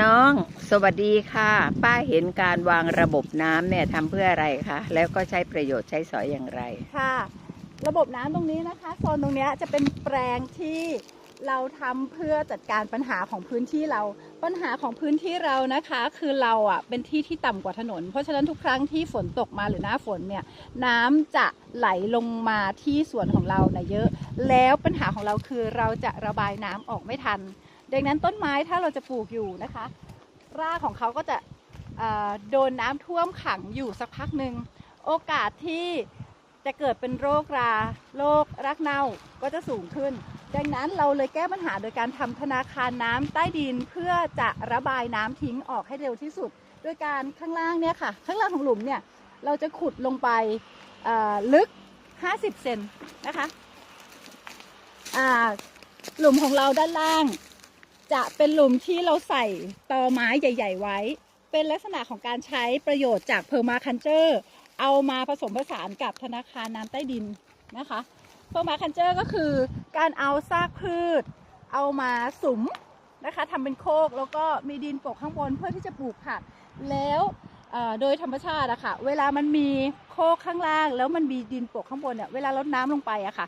น้องสวัสดีค่ะ ป้าเห็นการวางระบบน้ำเนี่ยทำเพื่ออะไรคะ แล้วก็ใช้ประโยชน์ใช้สอยอย่างไร ค่ะ ระบบน้ำตรงนี้นะคะโซนตรงนี้จะเป็นแปลงที่เราทำเพื่อจัดการปัญหาของพื้นที่เรา ปัญหาของพื้นที่เรานะคะ คือเราอะเป็นที่ที่ต่ำกว่าถนน เพราะฉะนั้นทุกครั้งที่ฝนตกมาหรือหน้าฝนเนี่ยน้ำจะไหลลงมาที่สวนของเรานะเยอะ แล้วปัญหาของเราคือเราจะระบายน้ำออกไม่ทัน ดังนั้นต้นไม้ถ้าเราจะปลูกอยู่นะคะ รากของเขาก็จะโดนน้ำท่วมขังอยู่สักพักหนึ่งโอกาสที่จะเกิดเป็นโรคราโรครักเน่าก็จะสูงขึ้น ดังนั้นเราเลยแก้ปัญหาโดยการทำธนาคารน้ำใต้ดินเพื่อจะระบายน้ำทิ้งออกให้เร็วที่สุด โดยการข้างล่างเนี่ยค่ะ ข้างล่างของหลุมเนี่ยเราจะขุดลงไปลึก 50 เซนนะคะหลุมของเราด้านล่าง จะเป็นหลุมที่เราใส่ตอไม้ใหญ่ ๆ ไว้ เป็นลักษณะของการใช้ประโยชน์จากเพอร์มาคันเจอร์เอามาผสมผสานกับธนาคารน้ำใต้ดินนะคะเพอร์มาคันเจอร์ก็คือการเอาซากพืช เอามาสุมนะคะทำเป็นโคกแล้วก็มีดินปกข้างบนเพื่อที่จะปลูกผักแล้วโดยธรรมชาติอะค่ะ เวลามันมีโคกข้างล่าง แล้วมันมีดินปกข้างบนเนี่ยเวลาลดน้ำลงไปอะค่ะ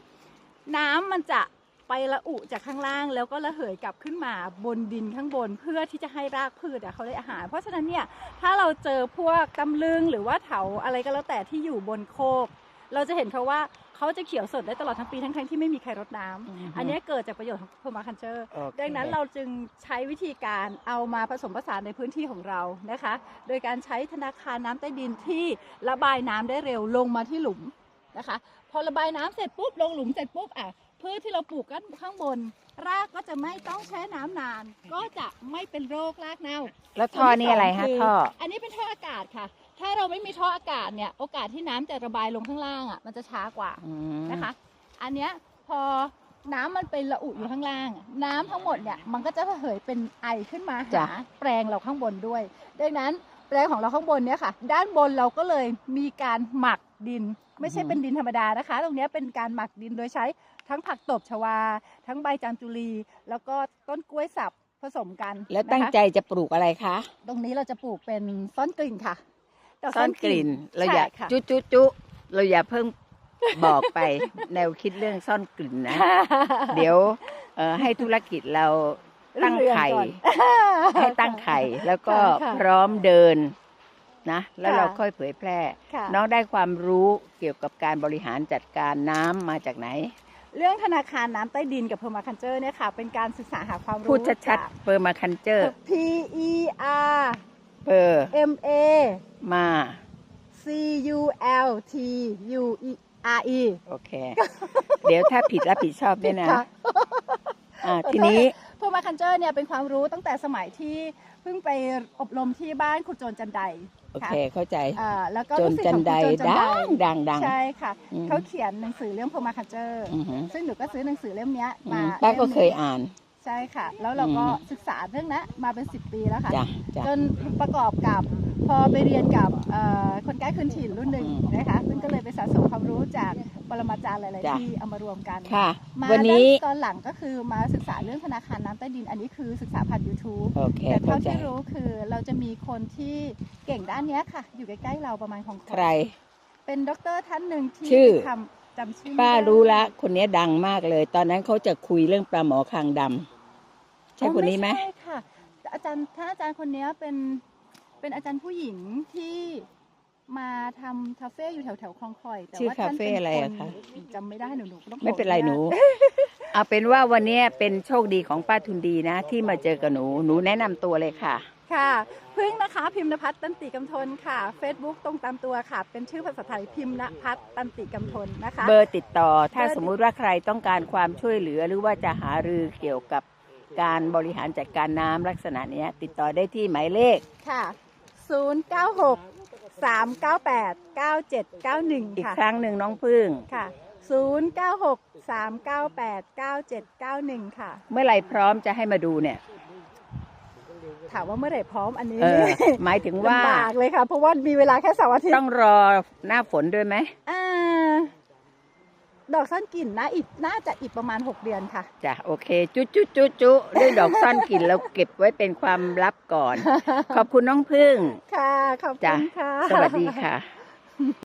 น้ำมันจะ ไประอุจากข้างล่างแล้วก็ระเหยกลับขึ้นมาบนดินข้างบนเพื่อที่จะให้รากพืชอะเขาได้อาหาร เพราะฉะนั้นเนี่ยถ้าเราเจอพวกตำลึงหรือว่าเถาอะไรก็แล้วแต่ที่อยู่บนโคก เราจะเห็นเขาว่าเขาจะเขียวสดได้ตลอดทั้งปีทั้งๆที่ไม่มีใครรดน้ำอือฮึอันเนี้ยเกิดจากประโยชน์ของเพอร์มาคันเจอร์โอเคดังนั้นเราจึงใช้วิธีการเอามาผสมผสานในพื้นที่ของเรานะคะ โดยการใช้ธนาคารน้ำใต้ดินที่ระบายน้ำได้เร็วลงมาที่หลุมนะคะ พอระบายน้ำเสร็จปุ๊บลงหลุมเสร็จปุ๊บอะพื ชที่เราปลูกกันข้างบน รากก็จะไม่ต้องแช่น้ำนาน ก็จะไม่เป็นโรครากเน่า แล้วท่อนี่อะไรฮะคืท่อ อันนี้เป็นท่ออากาศค่ะ ถ้าเราไม่มีท่ออากาศเนี่ย โอกาสที่น้ำจะระบายลงข้างล่างอะ มันจะช้ากว่าอืมนะคะ อันเนี้ยพอน้ำมันเป็นระอุอยู่ข้างล่าง น้ำทั้งหมดเนี่ยมันก็จะระเหยเป็นไอขึ้นมาจ้ะ หาแปลงเราข้างบนด้วย ดังนั้น แปลงของเราข้างบนเนี่ยค่ะ ด้านบนเราก็เลยมีการหมักดิน ไม่ใช่เป็นดินธรรมดานะคะ ตรงเนี้ยเป็นการหมักดินโดยใช้ทั้งผักตบชวา ทั้งใบจามจุลี แล้วก็ต้นกล้วยสับผสมกัน แล้วตั้งนะคะใจจะปลูกอะไรคะ ตรงนี้เราจะปลูกเป็นซ่อนกลิ่นค่ะดอกซ่อนกลิ่นเราอย่าใช่ค่ะจุจุจุเราอย่าเพิ่งบอกไปแนวคิดเรื่องซ่อนกลิ่นนะ เดี๋ยวเอ่อให้ธุรกิจเรา ตั้งไข่เรื่องก่อนให้ตั้งไข่ แล้วก็ค่ะพร้อมเดินนะ แล้วค่ะเราค่อยเผยแพร่ค่ะน้องได้ความรู้เกี่ยวกับการบริหารจัดการน้ำมาจากไหน เรื่องธนาคารน้ำใต้ดินกับเพอร์มาคันเจอร์เนี่ยค่ะ เป็นการศึกษาหาความรู้พูดชัดๆเปอร์มาคันเจอร์ๆ P E R เปอร์ M A มา C U L T U E R E โอเค เดี๋ยวถ้าผิดรับผิดชอบด้วยนะค่ะอ่าทีนี้ เพอร์มาคันเจอร์เนี่ยเป็นความรู้ตั้งแต่สมัยที่เพิ่งไปอบรมที่บ้านคุณโจรจันไดโอค่ะเคเข้าใจอ่าแล้วก็จนลูกศิษย์จัขนองไดคุณโจรจันดัไดงดังดังใช่ค่ะอืมเขาเขียนหนังสือเรื่องเพอร์มาคันเจอร์อือหือซึ่งหนูก็ซื้อหนังสือเล่มเนี้ยอืมามป้าก็ล่มเคยอ่านใช่ค่ะ แล้วเราก็อืมศึกษาเรื่องนั้นมาเป็น 10 ปีแล้วค่ะจ้ะจ้ะจนประกอบกับพอไปเรียนกับเอ่อคนใกล้คืนถิ่นรุ่นหนึ่งอืมนะคะซึ่งก็เลยไปสะสมความรู้จาก ปรมาจารย์หลาย จ้ะ ๆ ที่เอามารวมกันค่ะ มาวันนี้ด้าตอนหลังก็คือมาศึกษาเรื่องธนาคารน้ำใต้ดิน อันนี้คือศึกษาผ่าน YouTube โอเคแต่เข้าเท่าใจที่รู้คือเราจะมีคนที่เก่งด้านเนี้ยค่ะ อยู่ใกล้ ๆ เราประมาณของใคร เป็นด็อกเตอร์ท่านหนึ่งที่ชื่อ ทำจำชื่อไม่ป้าได้รู้ละ คนนี้ดังมากเลย ตอนนั้นเขาจะคุยเรื่องปลาหมอคางดำใช่คนนี้ไหมอ๋อใช่ค่ะแต่อาจารย์ท่านอาจารย์คนเนี้ยเป็นเป็นอาจารย์ผู้หญิงที่ มาทำคาเฟ่อยู่แถวแถวๆคลองคอย แต่ชื่อว่าท่านคาเฟ่ป็นอะไรอะนคะจำไม่ได้หนูหนูต้องขอไม่เป็นไรอหนูเอาเป็นว่าวันนี้เป็นโชคดีของป้าทุนดีนะ ที่มาเจอกับหนู หนูแนะนำตัวเลยค่ะ ค่ะพึ่งนะคะ พิมพ์นภัทรตันติกำทนค่ะ Facebook ตรงตามตัวค่ะ เป็นชื่อภาษาไทยพิมพ์นภัทรตันติกำทนนะคะ เบอร์ติดต่อ ถ้าเบอร์สมมุติว่าใครต้องการความช่วยเหลือหรือว่าจะหารือเกี่ยวกับการบริหารจัดการน้ำลักษณะเนี้ย ติดต่อได้ที่หมายเลข ค่ะ 096 398 9791อีกค่ะครั้งหนึ่งน้องพึ่ง ค่ะ096 398 9791ค่ะ เมื่อไหร่พร้อมจะให้มาดูเนี่ย ถามว่าเมื่อไหร่พร้อมอันนี้เออ หมายถึงว่าลำบากเลยค่ะ เพราะว่ามีเวลาแค่เสาร์อาทิตย์ต้องรอหน้าฝนด้วยไหม อ่า ดอกซ่อนกลิ่นนะอีกน่าจะอีกประมาณ 6 เดือนค่ะ จ้ะโอเค จุจุจุจุด้วยดอกซ่อนกลิ่นเราเก็บไว้เป็นความลับก่อน ขอบคุณน้องพึ่ง ค่ะ ขอบจ้ะคุณค่ะ สวัสดีค่ะ